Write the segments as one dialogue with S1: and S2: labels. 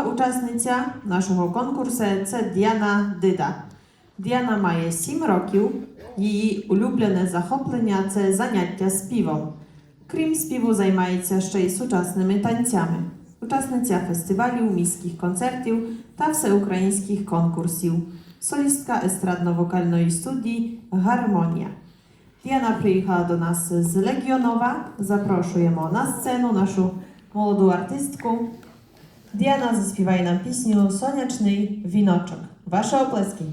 S1: Друга учасниця нашого конкурсу це Діана Дида. Діана має 7 років. Її улюблене захоплення це заняття співом. Крім співу, займається ще й сучасними танцями. Учасниця фестивалів, міських концертів та всеукраїнських конкурсів. Солістка естрадно-вокальної студії Гармонія. Diana przyjechała do nas z Legionowa. Zapraszujemy na scenę naszą młodą artystkę. Diana zaśpiewa nam pieśnię Słoneczny Winoczek. Wasze oklaski.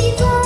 S1: see